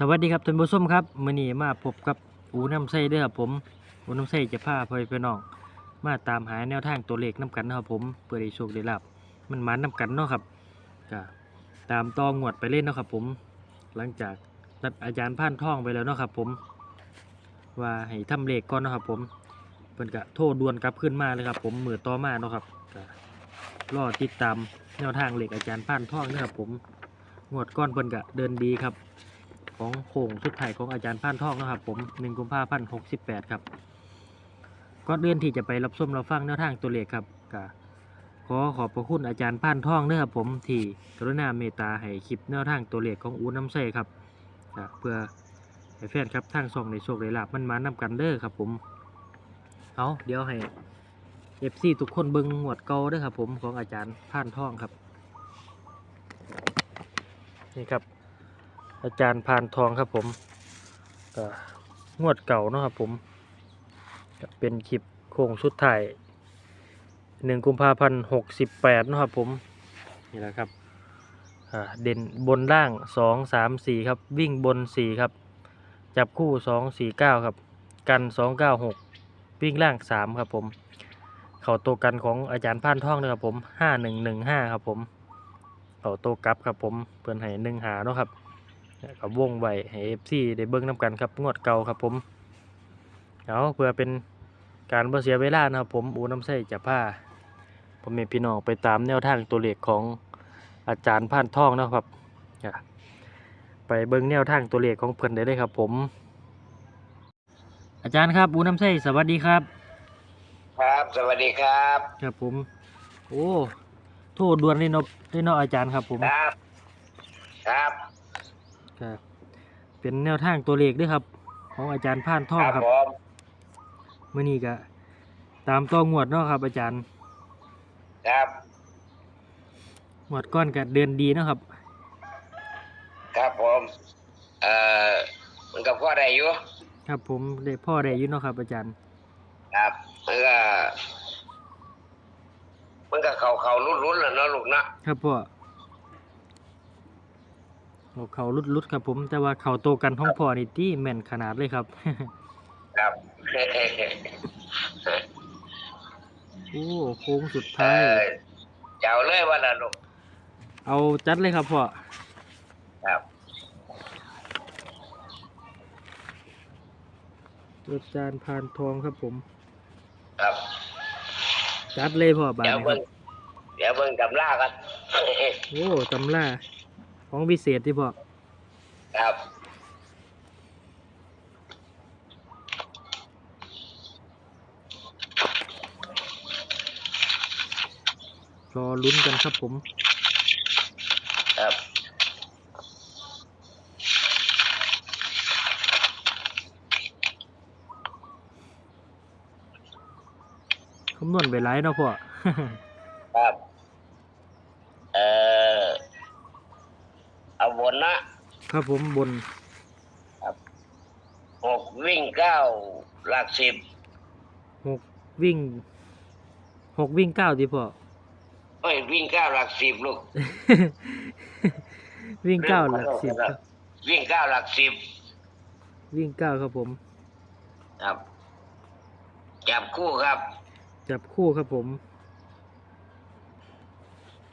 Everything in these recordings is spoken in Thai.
สวัสดีครับท่านผู้ชมครับมื้อนี้มาพบกับอูน้ำไส้เด้อครับผมอูน้ำไส้จะพาพ่อพี่น้องมาตามหาแนวทางตัวเลขนํกันนะครับผมเพื่อได้โชคได้ลาบมันมานนํกันเนาะครับก็ตามตองวดไปเล่นเนาะครับผม หลังจากนัดอาจารย์ผ่านท่องไปแล้วเนาะครับผม ว่าให้ทำเลขก่อนเนาะครับผมเพิ่นก็โทรด่วนกลับขึ้นมาเลยครับ ผมมือต่อมาเนาะครับก็รอติดตามแนวทางเลขอาจารย์ผ่านท่องเนาะครับผมงวดก้อนเพิ่นก็เดินดีครับ ของโค้งสุดท้ายของอาจารย์พานทองนะครับ ผมหนึ่งกุมภาพันธ์หกสิบแปดครับก่อนเดือนที่จะไปรับชมรับฟังแนวทางตัวเลขครับก็ขอขอบพระคุณอาจารย์พานทองเด้อครับผมที่กรุณาเมตตาให้คลิปแนวทางตัวเลขของอูน้ำใสครับเพื่อให้แฟนครับทางช่องในโชคได้ลาบมันมานำกันเด้อครับ ผมเอาเดี๋ยวให้เอฟซีทุกคนเบิ้งหวดเกาเด้อครับ ผมของอาจารย์พานทองครับนี่ครับ อาจารย์พานทองครับผมก็งวดเก่าเนาะครับผมก็เป็นคลิปโค้งสุดท้ายหนึ่งกุมภาพันธ์หกสิบแปดนาะครับผมนี่แหละครับเด่นบนล่างสองสามสี่ครับวิ่งบนสี่ครับ จับคู่สองสี่เก้าครับ กันสองเก้าหกวิ่งล่างสามครับผม เข่าตัวกันของอาจารย์พานทองนะครับผมห้าหนึ่งหนึ่งห้าครับผม เข่าตัวกลับครับผมเพื่อนให้หนึ่งหาเนาะครับ กับวงไว้ให้เอฟซีได้เบิ่งน้ำกันครับ งวดเก่าครับผม เอาเพื่อเป็นการบ่เสียเวลานะครับผมอูน้ำใส่จะพาผมมีพี่น้องไปตามแนวทางตัวเลขของอาจารย์พานทองเนาะครับอะไปเบิ่งแนวทางตัวเลขของเพิ่นได้เลยครับ ผม อาจารย์ครับอูน้ำใส่สวัสดีครับ ครับสวัสดีครับครับผม โอ้โทษด่วนเลยเนาะเลยเนาะอาจารย์ครับผมครับ ครับ ครับเป็นแนวทางตัวเลขด้วยครับ ของอาจารย์พานทองครับผมมื่อนี้ก็ตามตัวงวดเนาะครับ อาจารย์ครับงวดก้อนก็เดินดีเนาะครับ ครับผมเอ่อมันก็พอได้อยู่ครับผมได้พ่อได้อยินเนาะครับ อาจารย์ครับมันก็มันก็เขาเขารุนรุนๆแล้วเนาะลูกนะครับพ่อ โอ้เขาลุดลุดๆครับผม แต่ว่าเขาโตกันห้องพ่อนี่ที่แม่นขนาดเลยครับ ครับ โอ้โค้งสุดเอท้าย อเจ้าเลยว่าละลูกเอาจัดเลยครับพ่อ ครับอาจารย์พานทองครับผม ครับ จัดเลยพ่อบาทเดี๋ยวนี้คเบิ่รับงเดี๋ยวเบิ่งกำล่ากัน โอ้ตำล่า ของพิเศษที่พ่อครับรอลุ้นกันครับผม ครับ คำนวณไปหลายเนาะพ่อ ครับ เอ่อเอาบ นนะครับผมบนหกวิ่งเก้าหลักสิบหกวิ่งหกวิ่งเก้าดีพ่อเฮ้ยวิ่งเก้าหลักสิบลูก วิ่งเก้าหลักสิบครับวิ่งเก้าหลักสิบวิ่งเก้าครับผม ครับ จับคู่ครับ จับคู่ครับผม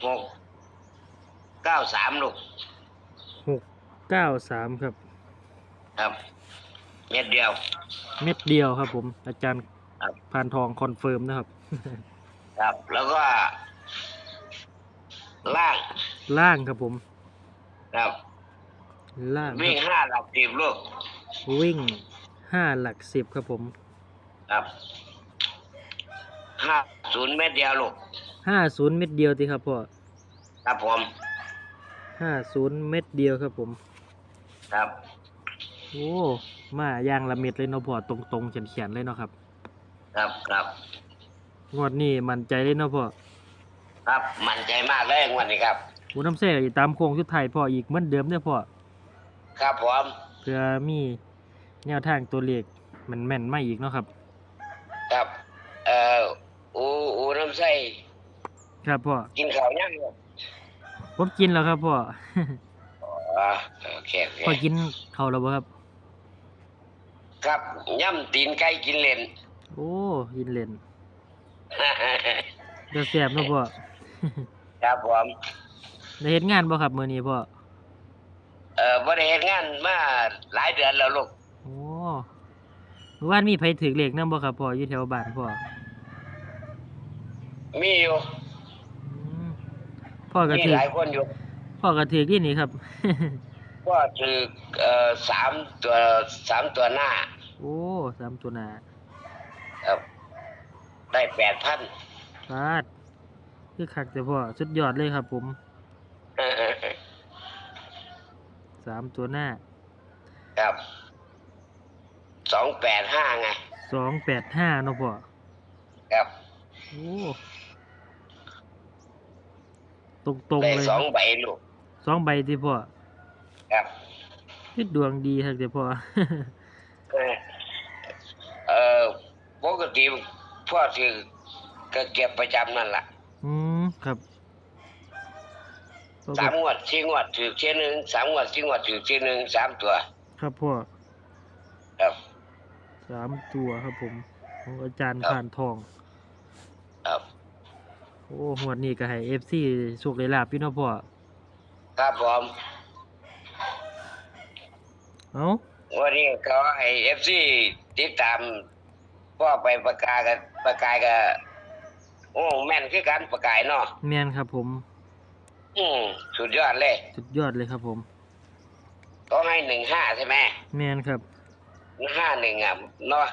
หกเก้าสามลูกหก เก้าสามครับ ครับ เม็ดเดียว เม็ดเดียวครับผม อาจารย์ครับ พานทองคอนเฟิร์มนะครับ ครับ แล้วก็ ล่างล่างครับผม ครับ ล่างควิ่งรับห้าหลักสิบลูกวิ่งห้าหลักสิบครับผมครับห้าศูนย์เม็ดเดียวลูกห้าศูนย์เม็ดเดียวดีครับพ่อครับผมห้าศูนย์เม็ดเดียวครับผม ครับโอ้มาอย่างละเม็ดเลยเนาะพ่อตรงๆเขียนๆเลยเนาะครับ ครับครับงวดนี้มั่นใจเลยเนาะพ่อครับมั่นใจมากเลยงวันนี้ครับหูน้ำเส้อีกตามโค้งสุดท้ายพ่ออีกเหมือนเดิมเด้อพ่อครับผมเพื่อมีแนวทางตัวเลขมันแม่นๆมาอีกเนาะครับ ครับเอ่ออูอูน้ำใสครับพ่อกินข้าวยังลูกผมกินแล้วครับพ่อ อ๋อโอเคโอเคพ่อกินข้าวแล้วบ่ครับ ครับย่ำตีนไก่กินเล่น โอ้ยินเล่นเดี๋ยวแซ่บเนาะพ่อครับผมได้เฮ็ดงานบ่ครับมื้อนี้พ่อเอ่อบ่ได้เฮ็ดงานมาหลายเดือนแล้วลูกโอ้เมื่อวานมีไผถือเลขนำบ่ครับพ่ออยู่แถวบ้านพ่อมีอยู่อืมพ่อก็มีถือหลายคนอยู่ พ่อก็ถือที่นี่ครับ ก็ถือเอ่อสามตัวสามตัวหน้า โอ้สามตัวหนาครับ ได้แปดพันปาดคือคักแต่พ่อสุดยอดเลยครับ ผมสามตัวหน้าครับสองแปดห้าไงสองแปดห้าเนาะพ่อครับโอ้ตรงตรงได้ๆเลยสองใบลูก สองใบที่พ่อครับคือดวงดีครับแต่พ่อ เอ่อเอ่อปกติพ่อถือก็เก็บประจำนั่นแหละอืมครับพ่อสาก็มงวดสี่งวดถือเช่นหนึ่งสามงวดสี่งวดถือเช่นหนึ่งสามตัว ครับพ่อครับ สามตัวครับผมของอาจารย์ครับ ผ่านทอง ครับ โอ้หวดนี้ก็ให้เอฟซีโชคได้ลาบพี่เนาะพ่อ ครับผมเอ้าวันนี้เขาให้เอฟซีติดตามพ่อไปประกาศกันประกายกับโอ้แม่นคือกันประกายเนาะแมนครับผม อืมสุดยอดเลยสุดยอดเลยครับผมต้องให้หนึ่งห้าใช่ไหมแมนครับห้าหนึ่งอะเนาะ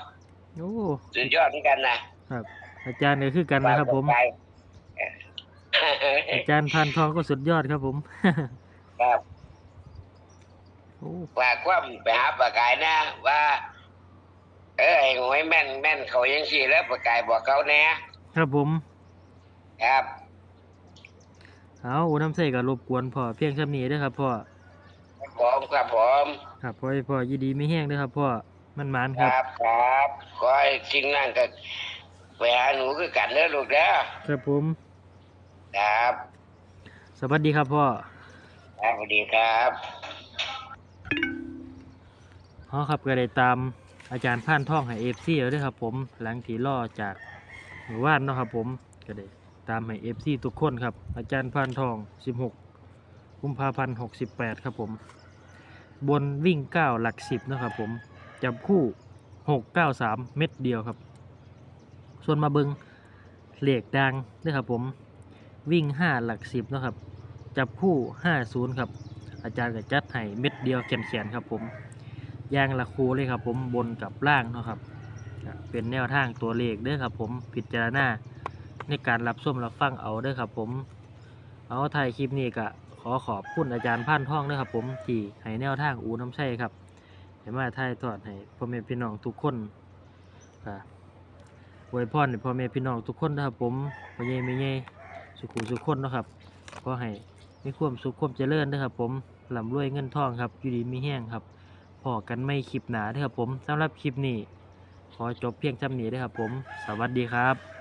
โอ้สุดยอดเหมือนกันนะครับ อาจารย์ก็คือกันนะครับผม ประกาย อาจารย์พันทองก็สุดยอดครับผม ครับโอ้ฝากความไปหาประกายนะว่า เออไอ้หวยแม่นแม่นเขายังสี่แล้วประกายบอกเขาแน่ครับผม ครับเอาโอ้น้ำใส่กับรบกวนพ่อเพียงช่ำนี้เด้อครับพ่อผมครับผมครับพ่อให้พ่อยินดีไม่แห้งเด้อครับพ่อมันหมานคครับ รับครับขอให้สิ่งนั้นก็ไปหาหนูคือกันเด้อลูกเด้อครับผม ครับสวัสดีครับพ่อครับสวัสดีครับอ๋อครับก็ได้ตามอาจารย์พันทองให้เอฟซีแล้วเด้อครับ ผมหลังที่ล่อจากหมู่บ้านเนาะครับ ผมก็ได้ตามให้เอฟซีทุกคนครับ อาจารย์พันทอง 16กุมภาพันธ์68 ครับผม บนวิ่ง 9 หลัก 10เนาะครับผมจับคู่ 693 เม็ดเดียวครับ ส่วนมาเบิงเหล็กดังด้วยครับผม วิ่ง 5 หลัก 10นะครับ จับคู่ 50 ครับ อาจารย์ก็จัดให้เม็ดเดียวแขนๆครับผมยางละคูเลยครับผมบนกับล่างนะครับ เป็นแนวทางตัวเลขเด้อครับผมพิจารณาในการรับส้มรับฟังเอาเด้อครับผมเอาถ่ายคลิปนี้ก็ขอขอบคุณอาจารย์พันท่องนะครับผมที่ให้แนวทางอูน้ำใช่ครับให้มาถ่ายทอดให้พ่อแม่พี่น้องทุกคนก็อวยพรให้พ่อแม่พี่น้องทุกคนนะครับผมพ่อใหญ่แม่ใหญ่ สุขุสุขคนนะครับ ก็ให้มีความสุขความเจริญนะครับ ผมลำรวยเงินทองครับอยู่ดีมีแห้งครับพอกันไม่คลิปหนาเด้อครับผมสำหรับคลิปนี้ ขอจบเพียงจำเนี้เด้อครับผม สวัสดีครับ